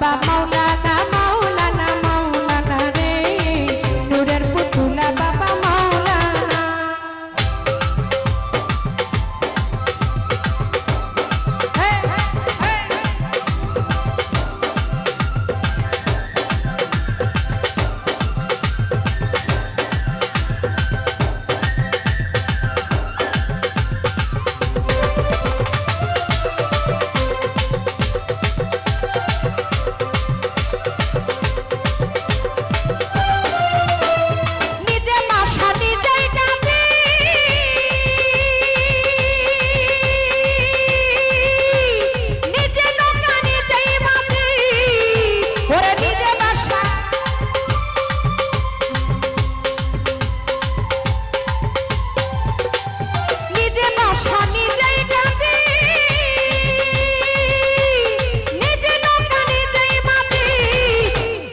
বাবা মাও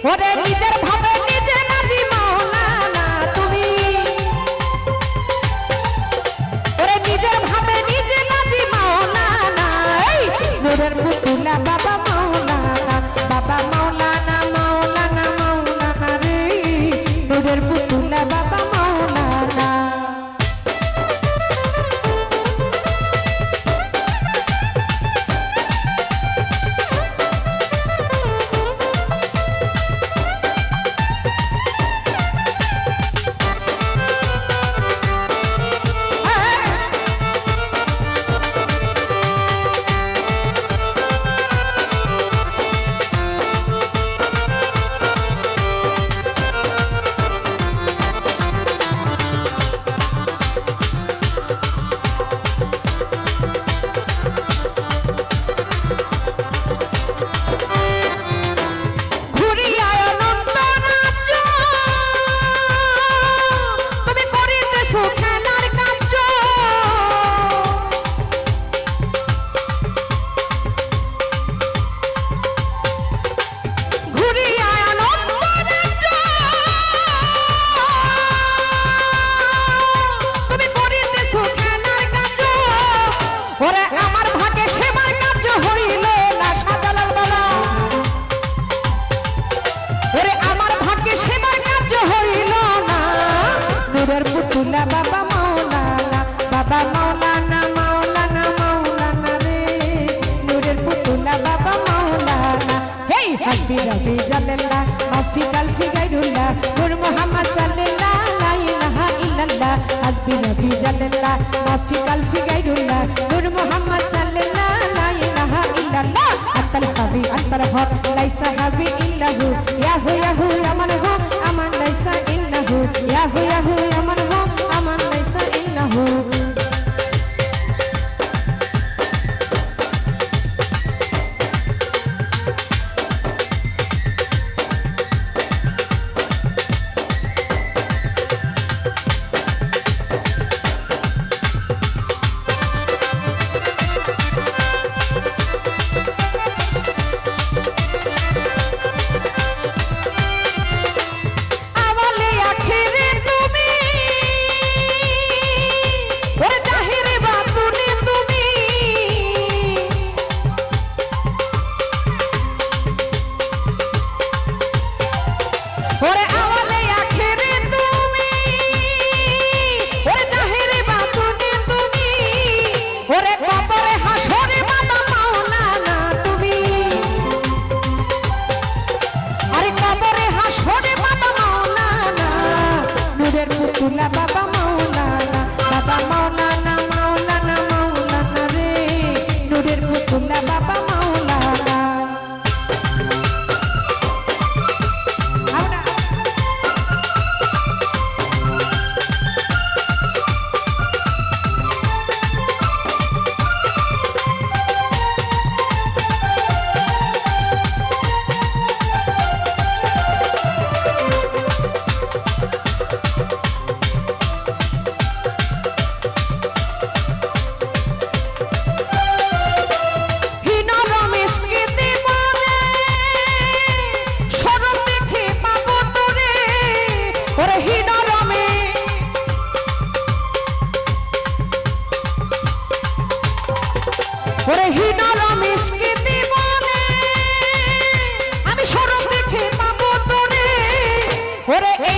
ওরে নিজের illallah Mafi kalfi gairullah Nur Muhammad sallallahu La ilaha illallah Hasbi Nabi jallallah Mafi kalfi gairullah Nur Muhammad sallallahu La ilaha illallah Antal qawi antal haq Laisa habi illahu Yahu yahu aman haq Aman laisa illahu Yahu yahu শুনলা বাবা ওরে এই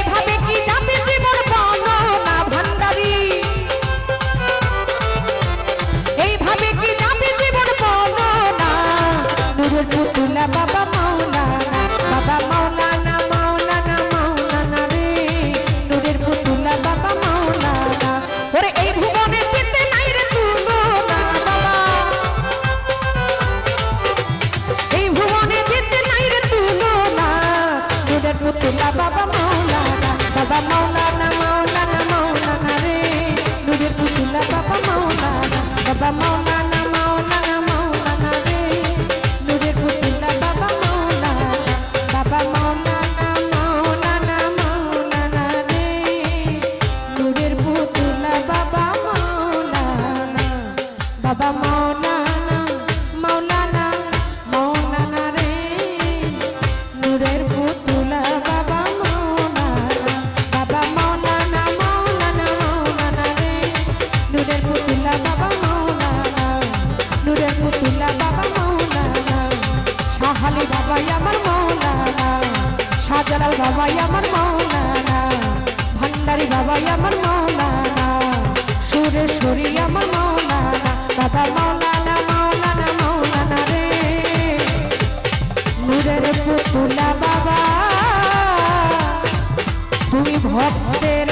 জালাল বাবাই আমার মৌলানা। ভান্ডারি বাবাই আমার মৌলানা। সুরেশ্বরী আমার মৌলানা। বাবা মৌলানা মৌলানা মৌলানা রে। নূরের পুতুলা বাবা, তুমি ভক্তের